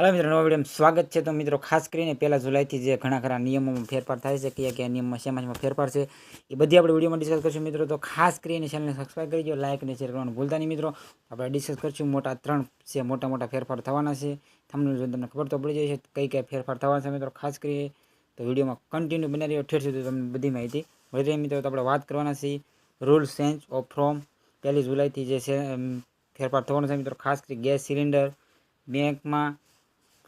મિત્રો, નવા વિડીયોમાં સ્વાગત છે. તો મિત્રો, ખાસ કરીને પહેલાં જુલાઈથી જે ઘણા ખરા નિયમોમાં ફેરફાર થાય છે કયા કયા નિયમમાં શેમાં શેમાં ફેરફાર છે, એ બધી આપણે વિડીયોમાં ડિસ્કસ કરીશું મિત્રો. તો ખાસ કરીને ચેનલને સબસ્ક્રાઈબ કરી દો લાઇક અને શેર કરવાનું ભૂલતા નહીં મિત્રો. આપણે ડિસ્કસ કરશું મોટા ત્રણ છે મોટા મોટા ફેરફાર થવાના છે. તમને જો તમને ખબર તો પડી જાય છે, કઈ કઈ ફેરફાર થવાના છે મિત્રો. ખાસ કરીને તો વિડીયોમાં કન્ટિન્યુ બની રહ્યો. ઠેર સુધી તમને બધી માહિતી મળી રહી મિત્રો. તો આપણે વાત કરવાના છીએ રૂલ ચેન્જ ઓફ ફ્રોમ પહેલી જુલાઈથી જે ફેરફાર થવાનો છે મિત્રો. ખાસ કરી ગેસ સિલિન્ડર બેંકમાં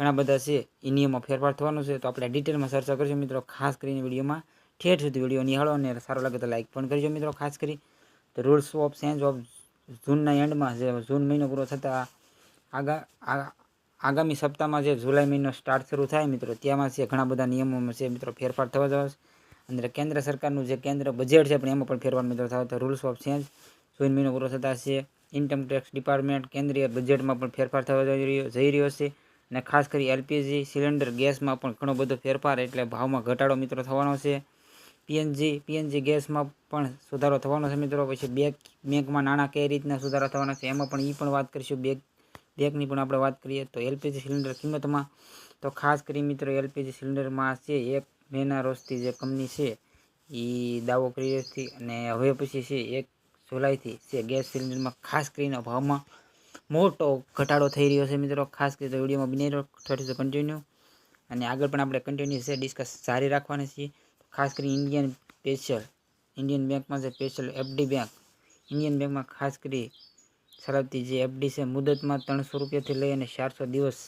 ઘણા બધા છે, એ નિયમમાં ફેરફાર થવાનો છે, તો આપણે ડિટેલમાં ચર્ચા કરીશું મિત્રો. ખાસ કરીને વિડીયોમાં ઠેઠ સુધી વીડિયો નિહાળો અને સારો લાગે તો લાઇક પણ કરજો મિત્રો, ખાસ કરી. તો રૂલ્સ ઓફ ચેન્જ ઓફ જૂનના એન્ડમાં જે જૂન મહિનો પૂરો થતાં આગા આગામી સપ્તાહમાં જે જુલાઈ મહિનો સ્ટાર્ટ શરૂ થાય મિત્રો, ત્યાંમાં છે ઘણા બધા નિયમોમાં છે મિત્રો ફેરફાર થવા જવા અંદર કેન્દ્ર સરકારનું જે કેન્દ્ર બજેટ છે પણ એમાં પણ ફેરફાર મિત્રો થવા તો રૂલ્સ ઓફ ચેન્જ જૂન મહિનો પૂરો થતાં છે. ઇન્કમ ટેક્સ ડિપાર્ટમેન્ટ કેન્દ્રીય બજેટમાં પણ ફેરફાર થવા જઈ રહ્યો જઈ રહ્યો છે. અને ખાસ કરી એલપીજી સિલિન્ડર ગેસમાં પણ ઘણો બધો ફેરફાર એટલે ભાવમાં ઘટાડો મિત્રો થવાનો છે. પીએનજી પીએનજી ગેસમાં પણ સુધારો થવાનો છે મિત્રો. પછી બેંક, બેંકમાં નાણાં કઈ રીતના સુધારો થવાના છે એમાં પણ એ પણ વાત કરીશું. બેંક, બેંકની પણ આપણે વાત કરીએ તો એલપીજી સિલિન્ડર કિંમતમાં તો ખાસ કરી મિત્રો એલપીજી સિલિન્ડરમાં છે એક મેના રોજથી જે કંપની છે એ દાવો કરી હતી અને હવે પછી છે એક જુલાઈથી છે ગેસ સિલિન્ડરમાં ખાસ કરીને ભાવમાં મોટો ઘટાડો થઈ રહ્યો છે મિત્રો, ખાસ કરીને વિડીયોમાં બની રહ્યો થોડી કન્ટિન્યુ અને આગળ પણ આપણે કન્ટિન્યુ છે ડિસ્કસ જારી રાખવાના છીએ. ખાસ કરી ઇન્ડિયન સ્પેશિયલ ઇન્ડિયન બેંકમાં છે સ્પેશિયલ એફડી બેંક ઇન્ડિયન બેંકમાં ખાસ કરી સલાવતી જે એફડી છે, મુદતમાં ત્રણસો રૂપિયાથી લઈ અને ચારસો દિવસ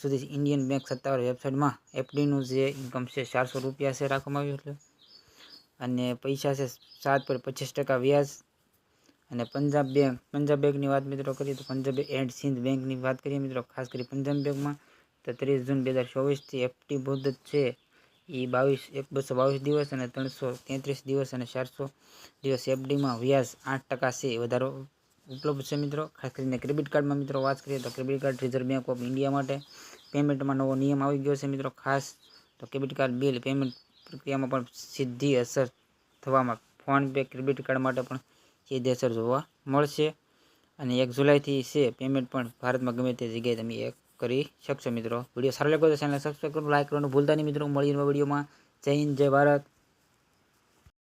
સુધી ઇન્ડિયન બેંક સત્તાવાર વેબસાઇટમાં એફડીનું જે ઇન્કમ છે, ચારસો રૂપિયા છે રાખવામાં આવ્યું એટલે અને પૈસા છે સાત પર પચીસ ટકા વ્યાજ અને પંજાબ બેંક, પંજાબ બેંકની વાત મિત્રો કરીએ તો પંજાબ એન્ડ સિંધ બેંકની વાત કરીએ મિત્રો, ખાસ કરી પંજાબ બેંકમાં તો ત્રીસ જૂન બે હજાર ચોવીસથી એફટી મુદત છે. એ બાવીસ, એક બસો બાવીસ દિવસ અને ત્રણસો તેત્રીસ દિવસ અને ચારસો દિવસ એફડીમાં વ્યાજ આઠ ટકા છે. વધારો ઉપલબ્ધ છે મિત્રો. ખાસ કરીને ક્રેડિટ કાર્ડમાં મિત્રો વાત કરીએ તો credit card Reserve Bank of India માટે પેમેન્ટમાં નવો નિયમ આવી ગયો છે મિત્રો, ખાસ તો ક્રેડિટ કાર્ડ બિલ પેમેન્ટ પ્રક્રિયામાં પણ સીધી અસર થવામાં ફોનપે ક્રેડિટ કાર્ડ માટે પણ સીધી અસર જોવા મળશે. અને એક જુલાઈથી છે પેમેન્ટ પણ ભારતમાં ગમે તે જગ્યાએ તમે એક કરી શકશો મિત્રો. વીડિયો સારો લાગ્યો તો ચેનલ સબસ્ક્રાઈબ કરો લાઈક કરવાનું ભૂલતા નહીં મિત્રો. મળીને વિડીયોમાં. જય હિન્દ, જય ભારત.